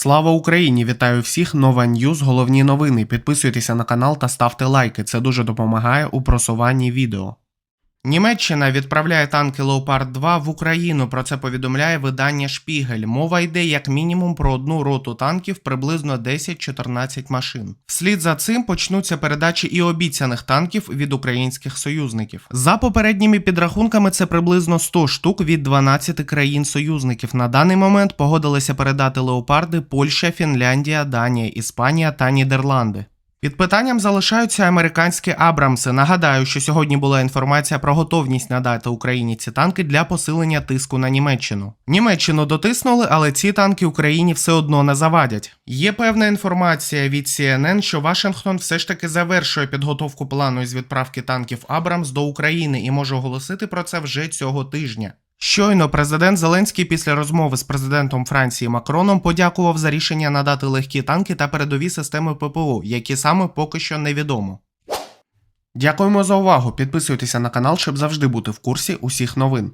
Слава Україні! Вітаю всіх! Нова Ньюз, головні новини. Підписуйтеся на канал та ставте лайки. Це дуже допомагає у просуванні відео. Німеччина відправляє танки Леопард 2 в Україну. Про це повідомляє видання Шпігель. Мова йде як мінімум про одну роту танків, приблизно 10-14 машин. Вслід за цим почнуться передачі і обіцяних танків від українських союзників. За попередніми підрахунками, це приблизно 100 штук від 12 країн-союзників. На даний момент погодилися передати леопарди Польща, Фінляндія, Данія, Іспанія та Нідерланди. Під питанням залишаються американські Абрамси. Нагадаю, що сьогодні була інформація про готовність надати Україні ці танки для посилення тиску на Німеччину. Німеччину дотиснули, але ці танки Україні все одно не завадять. Є певна інформація від CNN, що Вашингтон все ж таки завершує підготовку плану із відправки танків Абрамс до України і може оголосити про це вже цього тижня. Щойно президент Зеленський після розмови з президентом Франції Макроном подякував за рішення надати легкі танки та передові системи ППО, які саме поки що невідомо. Дякуємо за увагу. Підписуйтеся на канал, щоб завжди бути в курсі усіх новин.